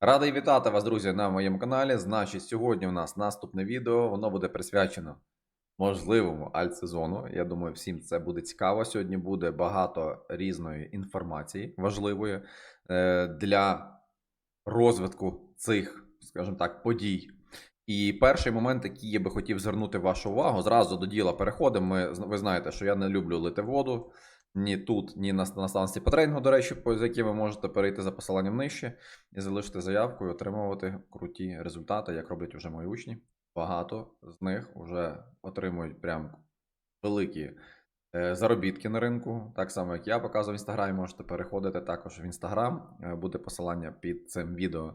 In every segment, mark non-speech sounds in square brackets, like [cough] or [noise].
Радий вітати вас, друзі, на моєму каналі. Значить, сьогодні у нас наступне відео. Воно буде присвячено можливому альтсезону. Я думаю, всім це буде цікаво. Сьогодні буде багато різної інформації важливої е, для розвитку цих, скажімо так, подій. І перший момент, який я би хотів звернути вашу увагу, зразу до діла переходимо. Ми, ви знаєте, що я не люблю лити воду ні тут, ні на, станції по тренінгу, до речі, по з які ви можете перейти за посиланням нижче і залишити заявку і отримувати круті результати, як роблять вже мої учні. Багато з них вже отримують прям великі е, заробітки на ринку. Так само, як я показував в інстаграмі, можете переходити також в інстаграм. Е, Буде посилання під цим відео.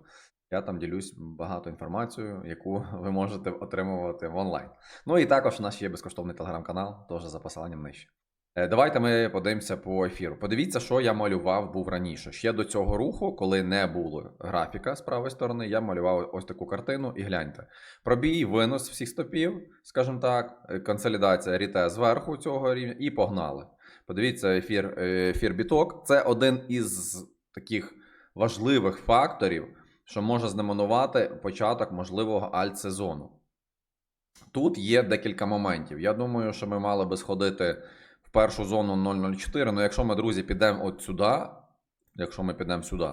Я там ділюсь багато інформацією, яку [laughs] ви можете отримувати в онлайн. Ну і також у нас є безкоштовний телеграм-канал, теж за посиланням нижче. Е, Давайте ми подивимося по ефіру. Подивіться, що я малював був раніше. Ще до цього руху, коли не було графіка з правої сторони, я малював ось таку картину і гляньте. Пробій, винос всіх стопів, скажімо так, е, консолідація ріте зверху цього рівня, і погнали. Подивіться, ефір, е, ефір біток. Це один із таких важливих факторів, що може знаменувати початок можливого альтсезону. Тут є декілька моментів. Я думаю, що ми мали би сходити першу зону 004. Ну, якщо ми, друзі, підемо от сюди, якщо ми підемо сюди,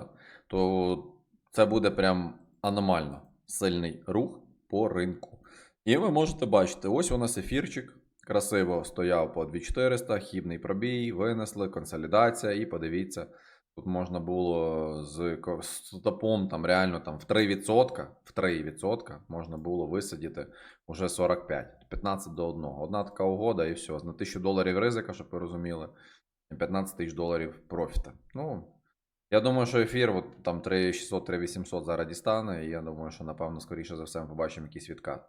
то це буде прям аномально сильний рух по ринку. І ви можете бачити, ось у нас ефірчик. Красиво стояв по 2400, хібний пробій, винесли, консолідація, і подивіться, тут можна було з стопом там реально там в 3%, в 3% можна було висадити уже 45, 15 до 1. Одна така угода і все. На 1000 доларів ризика, щоб ви розуміли, 15 тисяч доларів профіта. Ну, я думаю, що ефір от, там 3600, 3800 зараз дістане, і я думаю, що напевно, скоріше за все, ми побачимо якийсь відкат.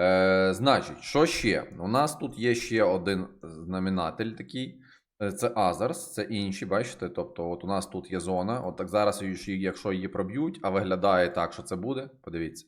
Е, значить, що ще? У нас тут є ще один знаменатель такий. Е, Це Азарс, це інші, бачите? Тобто, от у нас тут є зона. От так зараз, якщо її проб'ють, а виглядає так, що це буде. Подивіться.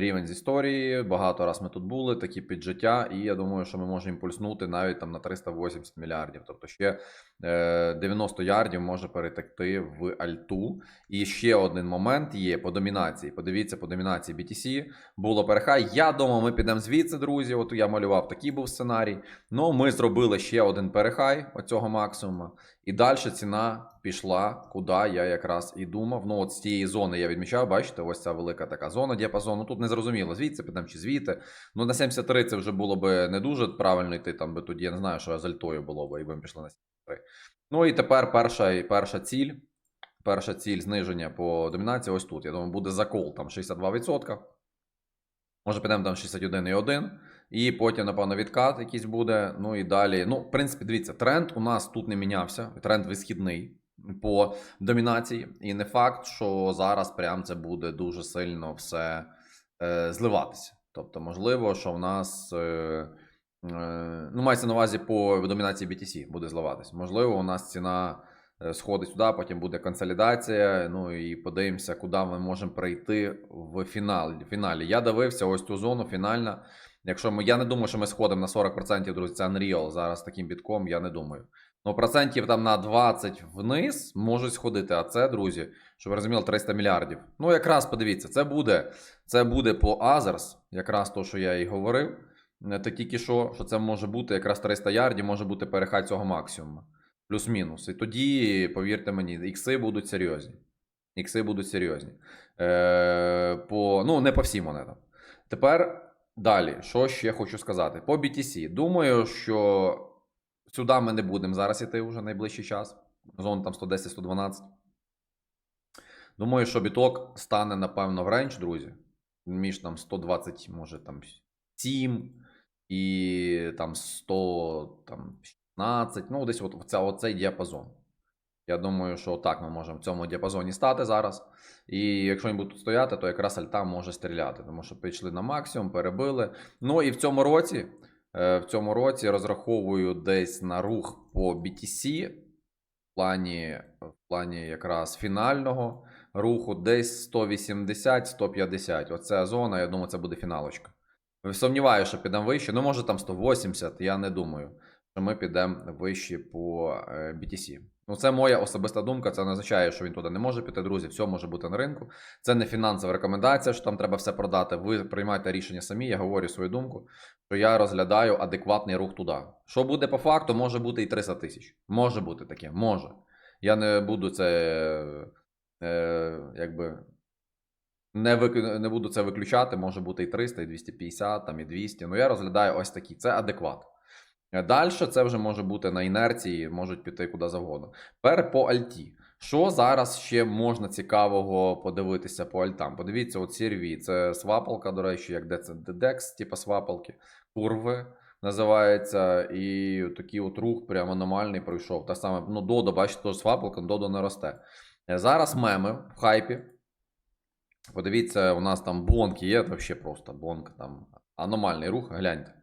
Рівень з історії, багато раз ми тут були, такі піджиття, і я думаю, що ми можемо імпульснути навіть там на 380 мільярдів. Тобто ще е, 90 ярдів може перетекти в альту. І ще один момент є по домінації. Подивіться по домінації BTC. Було перехай. Я думав, ми підемо звідси, друзі. От я малював такий був сценарій. Ну, ми зробили ще один перехай оцього максимуму. І далі ціна пішла, куди я якраз і думав. Ну, от з цієї зони я відмічав, бачите, ось ця велика така зона діапазону. Тут не зрозуміло, звідси підемо чи звідти. Ну, на 73 це вже було би не дуже правильно йти, там би тоді я не знаю, що з альтою було б, якби ми пішли на 73. Ну і тепер перша, перша ціль. Перша ціль зниження по домінації ось тут. Я думаю, буде закол там 62%. Може, підемо там 61,1. І потім, напевно, відкат якийсь буде. Ну і далі. Ну, в принципі, дивіться, тренд у нас тут не мінявся. Тренд висхідний по домінації. І не факт, що зараз прям це буде дуже сильно все е, зливатися. Тобто, можливо, що в нас. Е, е, ну, мається на увазі по домінації BTC буде зливатися. Можливо, у нас ціна е, сходить сюди, потім буде консолідація. Ну і подивимося, куди ми можемо прийти в фінал, фіналі. Я дивився ось цю зону фінальна. Якщо ми, я не думаю, що ми сходимо на 40%, друзі, це Unreal зараз таким бітком, я не думаю. Ну, процентів там на 20 вниз можуть сходити, а це, друзі, щоб ви розуміли, 300 мільярдів. Ну, якраз подивіться, це буде, це буде по Azers, якраз то, що я і говорив. Е, Та тільки що, що це може бути якраз 300 ярдів, може бути перехай цього максимуму. Плюс-мінус. І тоді, повірте мені, ікси будуть серйозні. Ікси будуть серйозні. Е, по, ну, не по всім монетам. Тепер далі, що ще хочу сказати? По BTC. Думаю, що сюди ми не будемо зараз іти вже найближчий час. Зона там 110-112. Думаю, що біток стане, напевно, в рейндж, друзі. Між там 120, може там 7 і там 100, там 16. Ну, десь от, оцей діапазон. Я думаю, що так ми можемо в цьому діапазоні стати зараз. І якщо він буде тут стояти, то якраз альта може стріляти, тому що пішли на максимум, перебили. Ну і в цьому році, е, в цьому році розраховую десь на рух по BTC в плані, в плані якраз фінального руху десь 180-150. Оця зона, я думаю, це буде фіналочка. Сумніваюся, що підемо вище. Ну, може там 180, я не думаю, що ми підемо вище по е, BTC. Ну, це моя особиста думка. Це не означає, що він туди не може піти, друзі. Все може бути на ринку. Це не фінансова рекомендація, що там треба все продати. Ви приймайте рішення самі. Я говорю свою думку, що я розглядаю адекватний рух туди. Що буде по факту, може бути і 300 тисяч. Може бути таке, може. Я не буду це е, якби. Не, вик... не буду це виключати, може бути і 300, і 250, там, і 200. Ну, я розглядаю ось такі. Це адекват. Далі це вже може бути на інерції, можуть піти куди завгодно. Тепер по альті. Що зараз ще можна цікавого подивитися по альтам? Подивіться, от CRV, це свапалка, до речі, як DEX, типу свапалки, курви називається. І такий от рух прямо аномальний пройшов. Та саме, ну, Додо, бачите, теж свапалка, Додо не росте. Е, Зараз меми в хайпі. Подивіться, у нас там бонки є, це взагалі просто бонк, там аномальний рух, гляньте.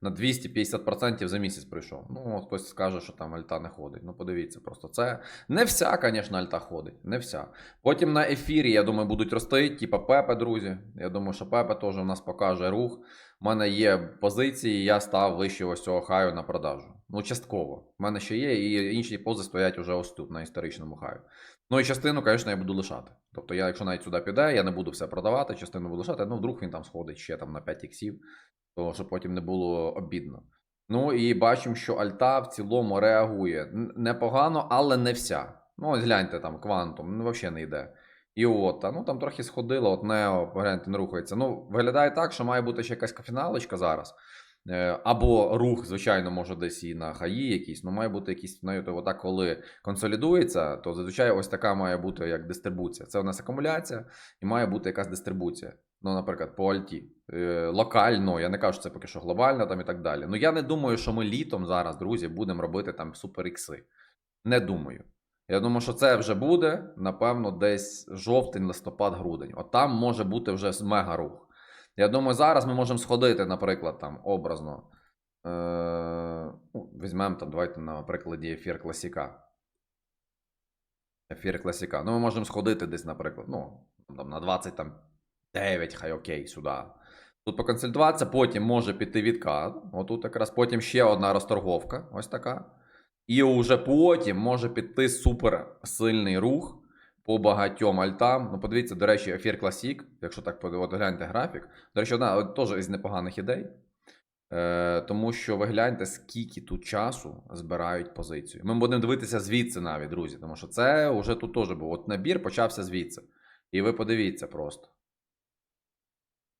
На 250% за місяць прийшов. Ну, хтось скаже, що там альта не ходить. Ну, подивіться, просто це не вся, звісно, альта ходить. Не вся. Потім на ефірі, я думаю, будуть рости, типа Пепе, друзі. Я думаю, що Пепе теж у нас покаже рух. У мене є позиції, я став вище ось цього хаю на продажу. Ну, частково. У мене ще є, і інші пози стоять уже ось тут, на історичному хаю. Ну і частину, звісно, я буду лишати. Тобто, я, якщо навіть сюди піде, я не буду все продавати, частину буду лишати. Ну, вдруг він там сходить ще там на 5 іксів, то щоб потім не було обідно. Ну і бачимо, що Альта в цілому реагує непогано, але не вся. Ну, ось гляньте там, квантум, ну взагалі не йде. І от, ну там трохи сходило, от Нео, гляньте, не рухається. Ну, виглядає так, що має бути ще якась фіналочка зараз. Е, Або рух, звичайно, може десь і на хаї якийсь, ну має бути якийсь, знаєте, отак, коли консолідується, то зазвичай ось така має бути як дистрибуція. Це у нас акумуляція, і має бути якась дистрибуція. Ну, наприклад, по Альті. Е, локально, я не кажу, що це поки що глобально там і так далі. Ну я не думаю, що ми літом зараз, друзі, будемо робити там супер ікси. Не думаю. Я думаю, що це вже буде, напевно, десь жовтень, листопад, грудень. От там може бути вже мега рух. Я думаю, зараз ми можемо сходити, наприклад, там образно. Е, ну, візьмемо там, давайте на прикладі ефір класіка. Ефір класіка. Ну, ми можемо сходити десь, наприклад, ну, там, на 29, хай окей, сюди. Тут поконсультуватися, потім може піти відкат. Отут якраз потім ще одна розторговка, ось така. І вже потім може піти супер сильний рух по багатьом альтам. Ну, подивіться, до речі, ефір Classic, якщо так от гляньте графік. До речі, одна теж із непоганих ідей. Е, тому що ви гляньте, скільки тут часу збирають позицію. Ми будемо дивитися звідси навіть, друзі, тому що це вже тут теж був. От набір почався звідси. І ви подивіться просто.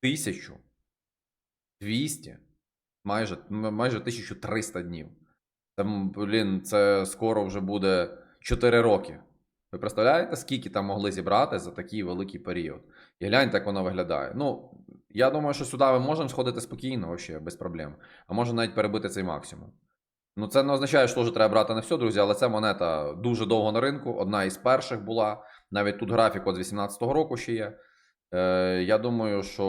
1200, майже, майже 1300 днів. Це, блін, це скоро вже буде 4 роки. Ви представляєте, скільки там могли зібрати за такий великий період? І гляньте, як воно виглядає. Ну, я думаю, що сюди ми можемо сходити спокійно, вообще, без проблем. А може навіть перебити цей максимум. Ну, це не означає, що теж треба брати на все, друзі, але ця монета дуже довго на ринку, одна із перших була. Навіть тут графік от з 18-го року ще є. Е, я думаю, що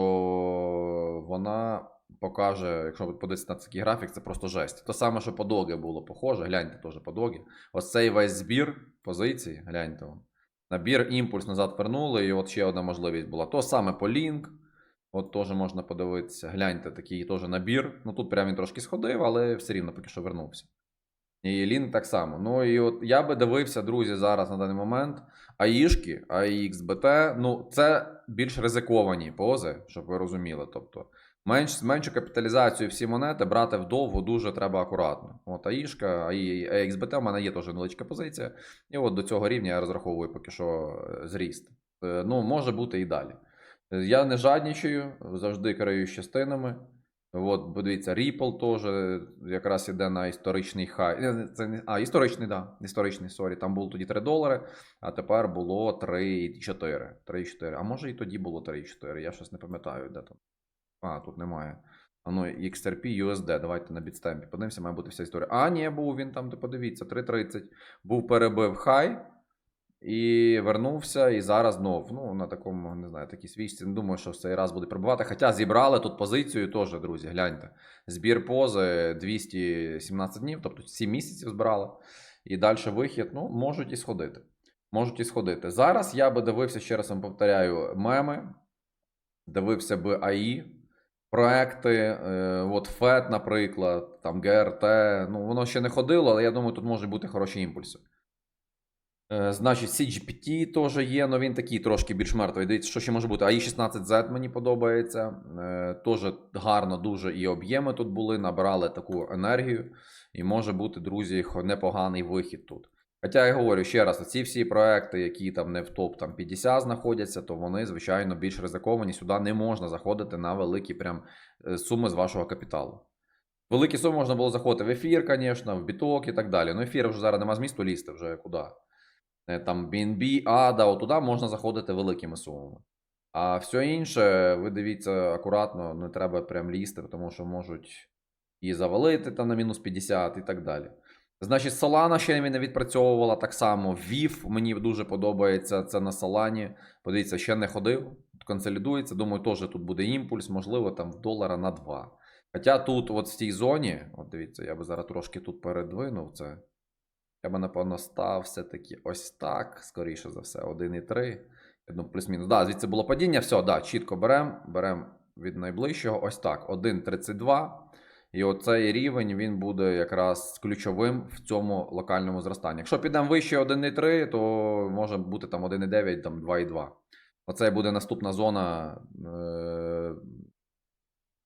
вона покаже, якщо подивитися на такий графік, це просто жесть. То саме, що по догі було похоже, гляньте теж по догі. Ось цей весь збір позицій, гляньте. вон. Набір, імпульс назад вернули, і от ще одна можливість була. То саме по лінк. От теж можна подивитися. Гляньте, такий теж набір. Ну тут прям він трошки сходив, але все рівно поки що вернувся. І лінк так само. Ну і от я би дивився, друзі, зараз на даний момент. АІшки, AXBT, ну це більш ризиковані пози, щоб ви розуміли. Тобто, менш, меншу капіталізацію всі монети брати вдовго дуже треба акуратно. От АІшка, AXBT, у мене є теж невеличка позиція. І от до цього рівня я розраховую поки що е, зріст. Е, Ну, може бути і далі. Е, Я не жаднічаю, завжди керую частинами. От, подивіться, Ripple теж е, якраз іде на історичний хай. Е, Це а, історичний, да. Історичний, сорі. Там було тоді 3 долари, а тепер було 3,4. 3,4. А може і тоді було 3,4. Я щось не пам'ятаю, де там. А, тут немає. А ну, XRP USD, давайте на бітстемпі. Подивимося, має бути вся історія. А, ні, був він там, де подивіться, 3.30. Був перебив хай. І вернувся, і зараз знов. Ну, на такому, не знаю, такій свічці. Не думаю, що в цей раз буде прибувати. Хоча зібрали тут позицію теж, друзі, гляньте. Збір пози 217 днів, тобто 7 місяців збирали. І далі вихід, ну, можуть і сходити. Можуть і сходити. Зараз я би дивився, ще раз вам повторяю, меми. Дивився би АІ. проекти, е, от FED, наприклад, там ГРТ. Ну, воно ще не ходило, але я думаю, тут можуть бути хороші імпульси. Е, Значить, CGPT теж є, але він такий трошки більш мертвий. Дивіться, що ще може бути. AI16Z мені подобається. Е, Теж гарно дуже і об'єми тут були, набрали таку енергію. І може бути, друзі, непоганий вихід тут. Хоча я говорю ще раз, ці всі проекти, які там не в топ там, 50 знаходяться, то вони, звичайно, більш ризиковані. Сюди не можна заходити на великі прям е, суми з вашого капіталу. Великі суми можна було заходити в ефір, звісно, в біток і так далі. Ну, ефір вже зараз нема змісту лізти, вже куди. Е, Там BNB, ADA, отуди можна заходити великими сумами. А все інше, ви дивіться акуратно, не треба прям лізти, тому що можуть і завалити там на мінус 50 і так далі. Значить, Solana ще не відпрацьовувала так само. VIF мені дуже подобається. Це на Solana. Подивіться, ще не ходив, консолідується. Думаю, теж тут буде імпульс, можливо, там в долара на 2. Хоча тут, от в цій зоні, от дивіться, я би зараз трошки тут передвинув це. Я би, напевно, став все-таки ось так, скоріше за все, 1,3. Я думаю, плюс-мінус. Да, звідси було падіння, все, да, чітко беремо. Беремо від найближчого, ось так, 1,32. І оцей рівень він буде якраз ключовим в цьому локальному зростанні. Якщо підемо вище 1,3, то може бути там 1,9, там 2,2. Оце буде наступна зона е-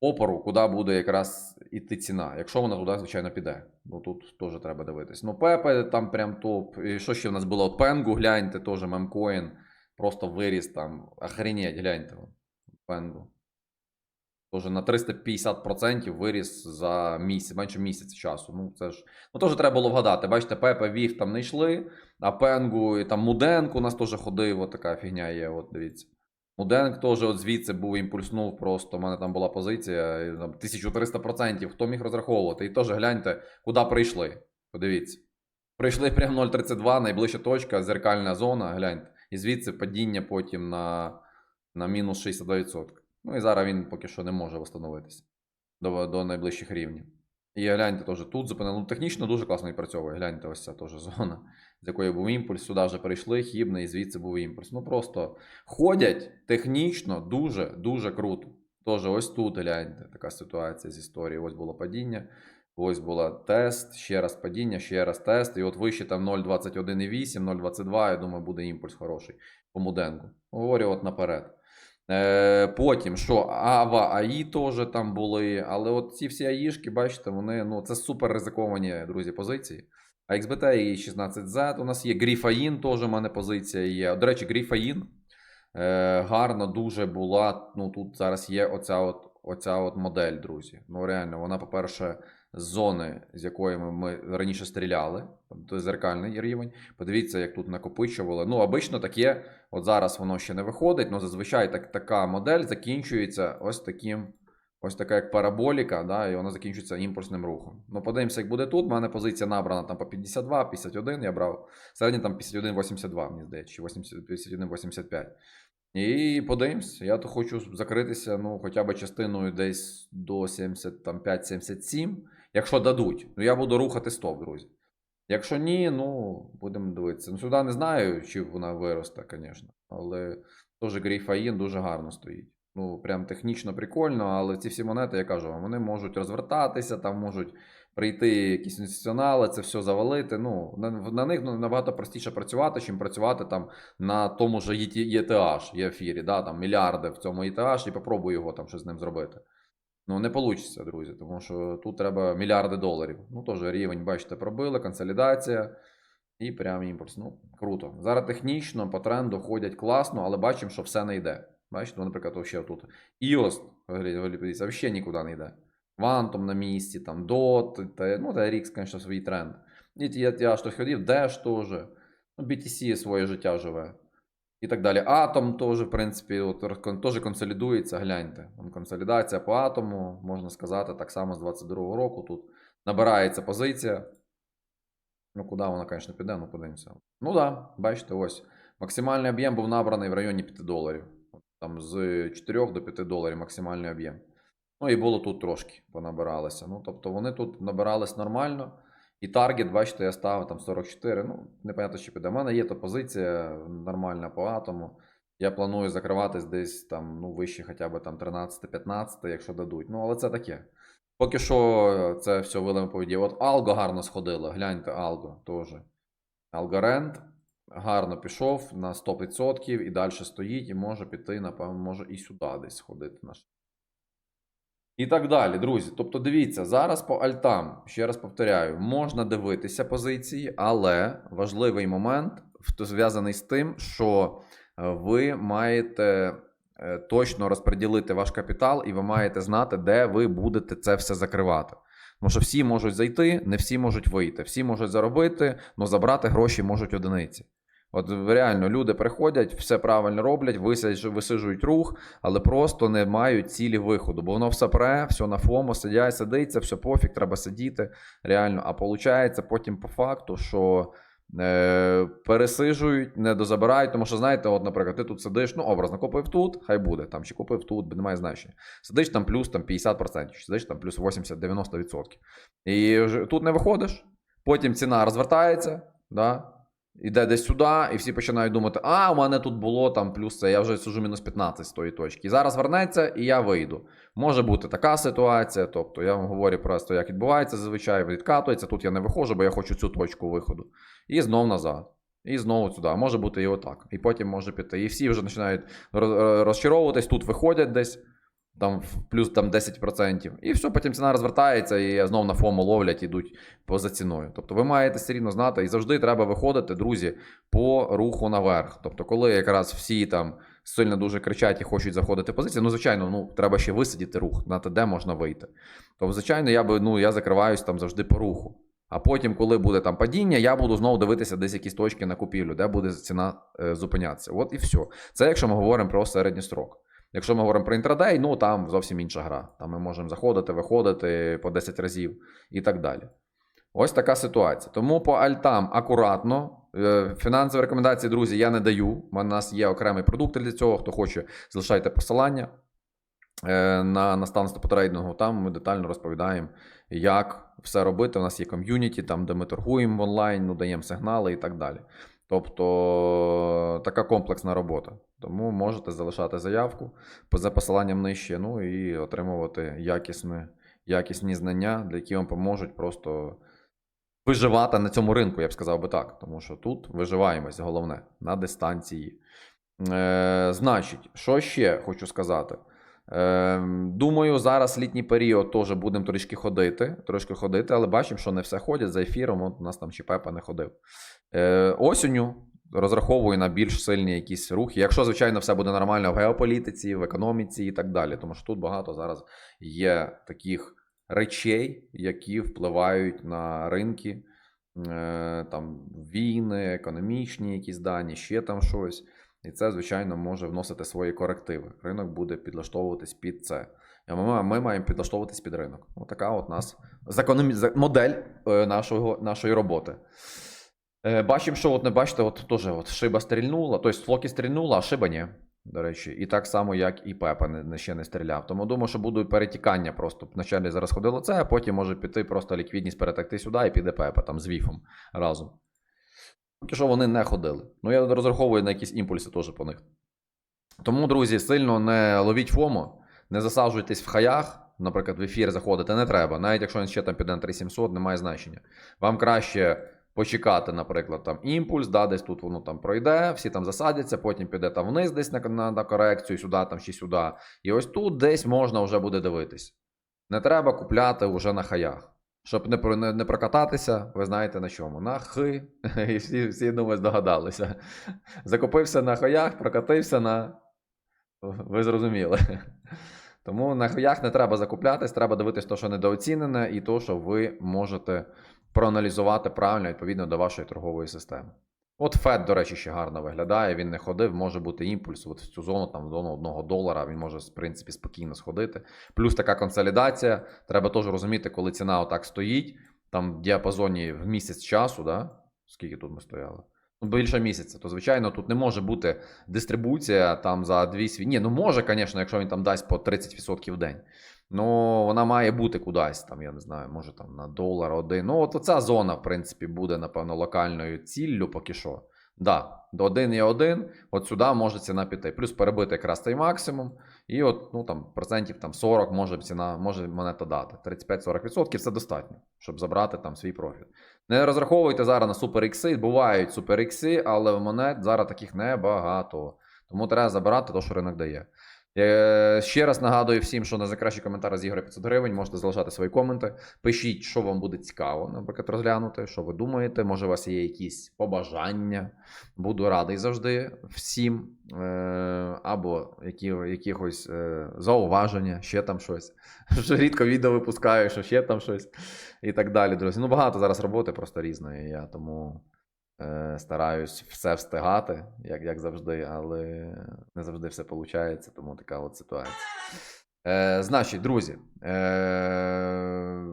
опору, куди буде якраз іти ціна. Якщо вона туди, звичайно, піде. Ну тут теж треба дивитись. Ну, Пепе там прям топ. І що ще в нас було? Пенгу, гляньте, теж мемкоін. Просто виріс там. Охренеть, гляньте. Пенгу. Тоже на 350% виріс за місяць, менше місяця часу. Ну, це ж. Ну, теж треба було вгадати. Бачите, Пепе Вів там не йшли, а Пенгу і там Муденко у нас теж ходив, от така фігня є, от дивіться. Муденк теж от звідси був імпульснув, просто у мене там була позиція там, 1300%. Хто міг розраховувати? І теж гляньте, куди прийшли. Подивіться. Прийшли прямо 0,32, найближча точка, зеркальна зона, гляньте. І звідси падіння потім на, на мінус 62%. Ну і зараз він поки що не може встановитися до, до найближчих рівнів. І гляньте теж тут зупинили. Ну, технічно дуже класно відпрацьовує. Гляньте, ось ця теж зона, з якої був імпульс. Сюди вже прийшли, хібний, і звідси був імпульс. Ну просто ходять технічно дуже дуже круто. Тож ось тут гляньте, така ситуація з історії. Ось було падіння. Ось була тест, ще раз падіння, ще раз тест. І от вище там 0,21,8, 0,22, я думаю, буде імпульс хороший по Муденку. Говорю от наперед. Е, потім, що Ава, АІ теж там були, але от ці всі АІшки, бачите, вони ну, це супер ризиковані, друзі, позиції. А XBT і 16Z у нас є. Гріфаїн теж у мене позиція є. До речі, Гріфаїн е, гарно дуже була. Ну тут зараз є оця от, оця от модель, друзі. Ну реально, вона, по-перше, зони, з якої ми, раніше стріляли, тобто зеркальний рівень. Подивіться, як тут накопичували. Ну, обично таке, от зараз воно ще не виходить, але зазвичай так, така модель закінчується ось таким. Ось така як параболіка, да, і вона закінчується імпульсним рухом. Ну, подивимося, як буде тут. У мене позиція набрана там по 52, 51 я брав. Середньо там 51,82, мені здається, чи 80 51,85. І подивимось, я то хочу закритися ну, хоча б частиною десь до 75-77. Якщо дадуть, ну я буду рухати стоп, друзі. Якщо ні, ну будемо дивитися. Ну, сюди не знаю, чи вона виросте, звісно. Але теж Грейфаїн дуже гарно стоїть. Ну, прям технічно прикольно, але ці всі монети, я кажу вони можуть розвертатися, там можуть прийти якісь інституціонали, це все завалити. Ну, на, на них ну, набагато простіше працювати, чим працювати там на тому ж ETH, ефірі, да, там мільярди в цьому ETH, і попробуй його там щось з ним зробити. Ну, не вийде, друзі, тому що тут треба мільярди доларів. Ну, теж рівень, бачите, пробили, консолідація і прям імпульс. Ну, круто. Зараз технічно по тренду ходять класно, але бачимо, що все не йде. Бачите, ну, наприклад, ще тут EOS, взагалі нікуди не йде. Quantum на місці, там DOT, та, ну, та RX, звісно, свій тренд. І я, я що ходив, Dash теж. Ну, BTC своє життя живе. І так далі. Атом теж, в принципі, от, теж консолідується, гляньте. Консолідація по атому, можна сказати, так само з 22-го року. Тут набирається позиція. Ну, куди вона, звісно, піде, ну подивимося. Ну так, да, бачите, ось. Максимальний об'єм був набраний в районі 5 доларів. Там з 4 до 5 доларів максимальний об'єм. Ну і було тут трошки понабиралося. Ну, тобто вони тут набирались нормально. І таргет, бачите, я ставив там 44. Ну, непонятно, що піде. У мене є то позиція нормальна по атому. Я планую закриватись десь там, ну, вище хоча б там 13-15, якщо дадуть. Ну, але це таке. Поки що це все вилами повіді. От Алго гарно сходило. Гляньте, Алго теж. Алгорент гарно пішов на 100% і далі стоїть, і може піти, напевно, може і сюди десь сходити. Наш. І так далі, друзі. Тобто, дивіться, зараз по альтам, ще раз повторяю, можна дивитися позиції, але важливий момент зв'язаний з тим, що е, ви маєте е, точно розподілити ваш капітал, і ви маєте знати, де ви будете це все закривати. Тому що всі можуть зайти, не всі можуть вийти. Всі можуть заробити, але забрати гроші можуть одиниці. От реально люди приходять, все правильно роблять, висиджують рух, але просто не мають цілі виходу, бо воно все пре, все на фомо, сидять, сидиться, все пофіг, треба сидіти. Реально. А виходить потім по факту, що е, пересижують, не дозабирають, тому що, знаєте, от, наприклад, ти тут сидиш, ну, образно, купив тут, хай буде, там, чи купив тут, немає значення. Сидиш там плюс там, 50%, чи сидиш там плюс 80-90%. І тут не виходиш, потім ціна розвертається, да, іде десь сюди, і всі починають думати, а, у мене тут було там плюс це, я вже сижу мінус 15 з тої точки. Зараз вернеться, і я вийду. Може бути така ситуація, тобто я вам говорю просто, як відбувається зазвичай, відкатується, тут я не виходжу, бо я хочу цю точку виходу. І знов назад. І знову сюди. Може бути і отак. І потім може піти. І всі вже починають розчаровуватись, тут виходять десь. Там плюс там 10%. І все, потім ціна розвертається, і знов на фому ловлять, ідуть поза ціною. Тобто ви маєте все рівно знати, і завжди треба виходити, друзі, по руху наверх. Тобто, коли якраз всі там сильно дуже кричать і хочуть заходити в позиції, ну, звичайно, ну, треба ще висидіти рух, знати, де можна вийти. Тобто, звичайно, я би ну, я закриваюсь там завжди по руху. А потім, коли буде там падіння, я буду знову дивитися десь якісь точки на купівлю, де буде ціна е, зупинятися. От і все. Це якщо ми говоримо про середній строк. Якщо ми говоримо про інтрадей, ну там зовсім інша гра. Там ми можемо заходити, виходити по 10 разів і так далі. Ось така ситуація. Тому по альтам акуратно. Е, Фінансові рекомендації, друзі, я не даю. У нас є окремий продукт для цього. Хто хоче, залишайте посилання е, на наставництво по трейдингу. Там ми детально розповідаємо, як все робити. У нас є ком'юніті, там, де ми торгуємо онлайн, ну, даємо сигнали і так далі. Тобто така комплексна робота. Тому можете залишати заявку за посиланням нижче, ну і отримувати якісне, якісні знання, для які вам поможуть просто виживати на цьому ринку, я б сказав би так. Тому що тут виживаємось, головне, на дистанції. Е, значить, що ще хочу сказати? Е, думаю, зараз літній період теж будемо трішки ходити, трошки ходити, але бачимо, що не все ходять за ефіром. От у нас там Чіпепа не ходив. Е, осінню розраховую на більш сильні якісь рухи. Якщо, звичайно, все буде нормально в геополітиці, в економіці і так далі. Тому що тут багато зараз є таких речей, які впливають на ринки, е, там війни, економічні якісь дані, ще там щось. І це, звичайно, може вносити свої корективи. Ринок буде підлаштовуватись під це. Ми, ми маємо підлаштовуватись під ринок. Отака от нас закономі... за- модель е, нашого, нашої роботи. Е, бачимо, що от не бачите, от теж от шиба стрільнула, тобто флокі стрільнула, а шиба ні. До речі, і так само, як і Пепа не- ще не стріляв. Тому думаю, що будуть перетікання просто. Вначалі зараз ходило це, а потім може піти просто ліквідність перетекти сюди і піде Пепа там з Віфом разом. Поки що вони не ходили. Ну, я розраховую на якісь імпульси теж по них. Тому, друзі, сильно не ловіть ФОМО, не засаджуйтесь в хаях. Наприклад, в ефір заходити не треба. Навіть якщо він ще там піде на 3700, немає значення. Вам краще почекати, наприклад, там імпульс, да, десь тут воно там пройде, всі там засадяться, потім піде там вниз десь на, на, на корекцію, сюди там чи сюди. І ось тут десь можна вже буде дивитись. Не треба купляти вже на хаях. Щоб не, не, не прокататися, ви знаєте на чому? На хи. [laughs] І всі, всі думаю, здогадалися. Закупився на хаях, прокатився на. Ви зрозуміли. Тому на хаях не треба закуплятись, треба дивитись те, що недооцінене, і то, що ви можете проаналізувати правильно відповідно до вашої торгової системи. От Фед, до речі, ще гарно виглядає. Він не ходив, може бути імпульс. От в цю зону, там зону одного долара, він може, в принципі, спокійно сходити. Плюс така консолідація. Треба теж розуміти, коли ціна отак стоїть, там в діапазоні в місяць часу, да? скільки тут ми стояли? Ну, більше місяця, то звичайно тут не може бути дистрибуція там за дві сві. Ні, ну може, звісно, якщо він там дасть по 30% в день. Ну, вона має бути кудись, там, я не знаю, може там на долар один. Ну, от оця зона, в принципі, буде, напевно, локальною ціллю поки що. Да, до 1,1, от сюди може ціна піти. Плюс перебити якраз той максимум. І от, ну там, процентів там 40 може ціна, може монета дати. 35-40% це достатньо, щоб забрати там свій профіт. Не розраховуйте зараз на супер ікси. Бувають супер ікси, але монет зараз таких небагато. Тому треба забирати те, що ринок дає. Е, ще раз нагадую всім, що на за кращий коментар з ігри 500 гривень можете залишати свої коменти. Пишіть, що вам буде цікаво, наприклад, розглянути, що ви думаєте. Може, у вас є якісь побажання. Буду радий завжди всім. Е, або які, якихось е, зауваження, ще там щось. [laughs] Вже рідко відео випускаю, що ще там щось і так далі, друзі. Ну, багато зараз роботи просто різної. Я тому стараюсь все встигати, як, як завжди, але не завжди все виходить, тому така от ситуація. Е, значить, друзі, е,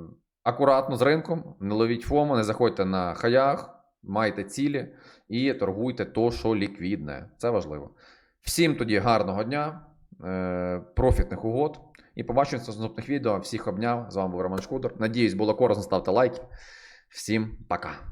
акуратно з ринком, не ловіть фому, не заходьте на хаях, майте цілі і торгуйте то, що ліквідне. Це важливо. Всім тоді гарного дня, е, профітних угод. І побачимося в наступних відео. Всіх обняв. З вами був Роман Шкудер. Надіюсь, було корисно. Ставте лайки. Всім пока.